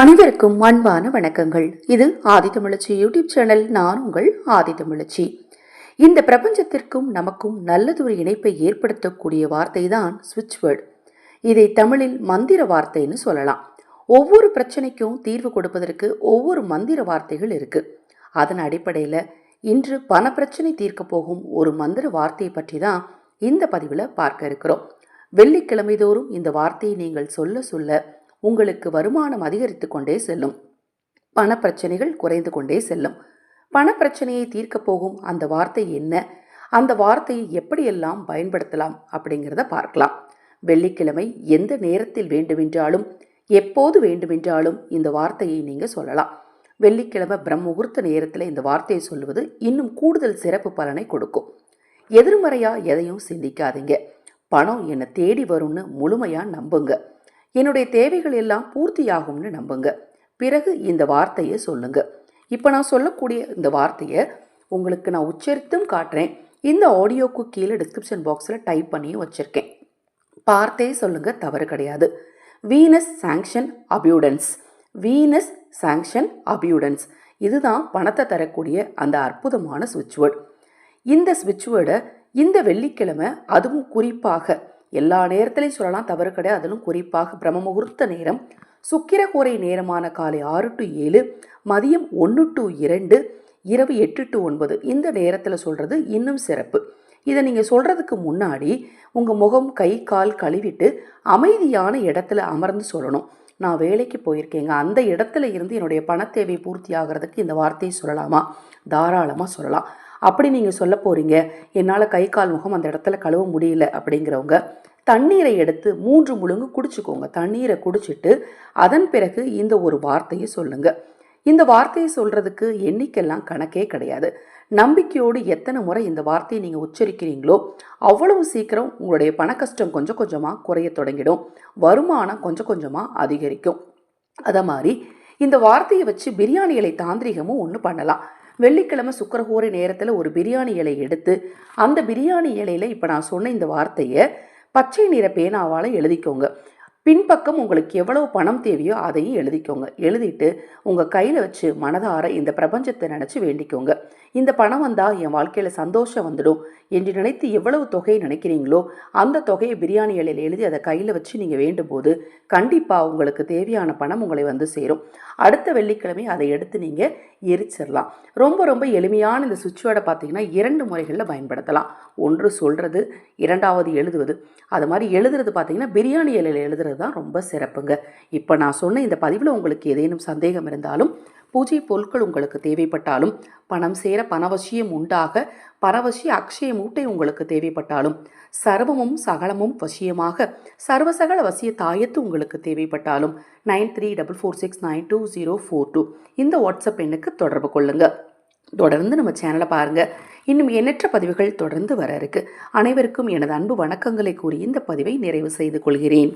அனைவருக்கும் அன்பான வணக்கங்கள். இது ஆதித்தமிழச்சி யூடியூப் சேனல். நான் உங்கள் ஆதித்தமிழச்சி இந்த பிரபஞ்சத்திற்கும் நமக்கும் நல்லதொரு இணைப்பை ஏற்படுத்தக்கூடிய வார்த்தை தான் சுவிட்ச் வேர்டு. இதை தமிழில் மந்திர வார்த்தைன்னு சொல்லலாம். ஒவ்வொரு பிரச்சனைக்கும் தீர்வு கொடுப்பதற்கு ஒவ்வொரு மந்திர வார்த்தைகள் இருக்கு. அதன் அடிப்படையில் இன்று பண பிரச்சனை தீர்க்க போகும் ஒரு மந்திர வார்த்தையை பற்றி தான் இந்த பதிவில் பார்க்க இருக்கிறோம். வெள்ளிக்கிழமை தோறும் இந்த வார்த்தையை நீங்கள் சொல்ல சொல்ல உங்களுக்கு வருமானம் அதிகரித்து கொண்டே செல்லும். பணப்பிரச்சனைகள் குறைந்து கொண்டே செல்லும். பணப்பிரச்சனையை தீர்க்கப் போகும் அந்த வார்த்தை என்ன? அந்த வார்த்தையை எப்படியெல்லாம் பயன்படுத்தலாம் அப்படிங்கிறத பார்க்கலாம். வெள்ளிக்கிழமை எந்த நேரத்தில் வேண்டுமென்றாலும் எப்போது வேண்டுமென்றாலும் இந்த வார்த்தையை நீங்கள் சொல்லலாம். வெள்ளிக்கிழமை பிரம்மமுகூர்த்த நேரத்தில் இந்த வார்த்தையை சொல்லுவது இன்னும் கூடுதல் சிறப்பு பலனை கொடுக்கும். எதிர்மறையாக எதையும் சிந்திக்காதீங்க. பணம் என்னை தேடி வரும்னு முழுமையாக நம்புங்க. என்னுடைய தேவைகள் எல்லாம் பூர்த்தியாகும்னு நம்புங்க. பிறகு இந்த வார்த்தையை சொல்லுங்க. இப்போ நான் சொல்லக்கூடிய இந்த வார்த்தையை உங்களுக்கு நான் உச்சரித்தும் காட்டுறேன். இந்த ஆடியோக்கு கீழே டிஸ்கிரிப்ஷன் பாக்ஸில் டைப் பண்ணியும் வச்சுருக்கேன். பார்த்தே சொல்லுங்க தவறு கிடையாது. Venus sanction abundance Venus sanction abundance இதுதான் பணத்தை தரக்கூடிய அந்த அற்புதமான சுவிட்ச் வேர்டு இந்த ஸ்விட்ச் வேர்டை இந்த வெள்ளிக்கிழமை அதுவும் குறிப்பாக எல்லா நேரத்திலையும் சொல்லலாம் தவறு கிடையாது. அதிலும் குறிப்பாக பிரம்ம முகூர்த்த நேரம் சுக்கிரகோரை நேரமான காலை ஆறு டு ஏழு மதியம் ஒன்று டு இரண்டு இரவு எட்டு டு ஒன்பது. இந்த நேரத்தில் சொல்கிறது இன்னும் சிறப்பு. இதை நீங்கள் சொல்கிறதுக்கு முன்னாடி உங்கள் முகம் கை கால் கழுவிட்டு அமைதியான இடத்துல அமர்ந்து சொல்லணும். நான் வேலைக்கு போயிருக்கேங்க. அந்த இடத்துல இருந்து என்னுடைய பணத்தேவை பூர்த்தி ஆகிறதுக்கு இந்த வார்த்தையை சொல்லலாமா? தாராளமாக சொல்லலாம். அப்படி நீங்கள் சொல்ல போகிறீங்க என்னால் கை கால் முகம் அந்த இடத்துல கழுவ முடியல அப்படிங்கிறவங்க தண்ணீரை எடுத்து மூன்று முழுங்கு குடிச்சுக்கோங்க. தண்ணீரை குடிச்சிட்டு அதன் பிறகு இந்த ஒரு வார்த்தையை சொல்லுங்க. இந்த வார்த்தையை சொல்கிறதுக்கு எண்ணிக்கெல்லாம் கணக்கே கிடையாது. நம்பிக்கையோடு எத்தனை முறை இந்த வார்த்தையை நீங்கள் உச்சரிக்கிறீங்களோ அவ்வளவு சீக்கிரம் உங்களுடைய பண கஷ்டம் கொஞ்சம் கொஞ்சமாக குறைய தொடங்கிடும். வருமானம் கொஞ்சம் கொஞ்சமாக அதிகரிக்கும். அதை மாதிரி இந்த வார்த்தையை வச்சு பிரியாணிகளை தாந்திரிகமும் ஒன்று பண்ணலாம். வெள்ளிக்கிழமை சுக்கரகோரை நேரத்தில் ஒரு பிரியாணி இலை எடுத்து அந்த பிரியாணி இலையில் இப்போ நான் சொன்ன இந்த வார்த்தையை பச்சை நிற பேனாவால் எழுதிக்கோங்க. பின்பக்கம் உங்களுக்கு எவ்வளவு பணம் தேவையோ அதையும் எழுதிக்கோங்க. எழுதிட்டு உங்கள் கையில் வச்சு மனதார இந்த பிரபஞ்சத்தை நினச்சி வேண்டிக்கோங்க. இந்த பணம் வந்தால் என் வாழ்க்கையில் சந்தோஷம் வந்துடும் என்று நினைத்து எவ்வளவு தொகையை நினைக்கிறீங்களோ அந்த தொகையை பிரியாணி இலையில் எழுதி அதை கையில் வச்சு நீங்கள் வேண்டும் போது கண்டிப்பாக உங்களுக்கு தேவையான பணம் உங்களை வந்து சேரும். அடுத்த வெள்ளிக்கிழமை அதை எடுத்து நீங்கள் எரிச்சிடலாம் ரொம்ப ரொம்ப எளிமையான இந்த சுவிட்சோட பார்த்தீங்கன்னா இரண்டு முறைகளில் பயன்படுத்தலாம். ஒன்று சொல்கிறது இரண்டாவது எழுதுவது. அது மாதிரி எழுதுறது பார்த்தீங்கன்னா பிரியாணி இலையில் எழுதுறது தான் ரொம்ப சிறப்புங்க. இப்போ நான் சொன்ன இந்த பதிவில் உங்களுக்கு ஏதேனும் சந்தேகம் இருந்தாலும் பூஜை பொருட்கள் உங்களுக்கு தேவைப்பட்டாலும் பணம் சேர பணவசியம் உண்டாக பரவசிய அக்ஷய மூட்டை உங்களுக்கு தேவைப்பட்டாலும் சர்வமும் சகலமும் வசியமாக சர்வசகல வசிய தாயத்து உங்களுக்கு தேவைப்பட்டாலும் nine three double four six nine two zero four two இந்த வாட்ஸ்அப் எண்ணுக்கு தொடர்பு கொள்ளுங்கள் தொடர்ந்து நம்ம சேனலை பாருங்கள் இன்னும் எண்ணற்ற பதிவுகள் தொடர்ந்து வர இருக்கு. அனைவருக்கும் எனது அன்பு வணக்கங்களை கூறி இந்த பதிவை நிறைவு செய்து கொள்கிறேன்.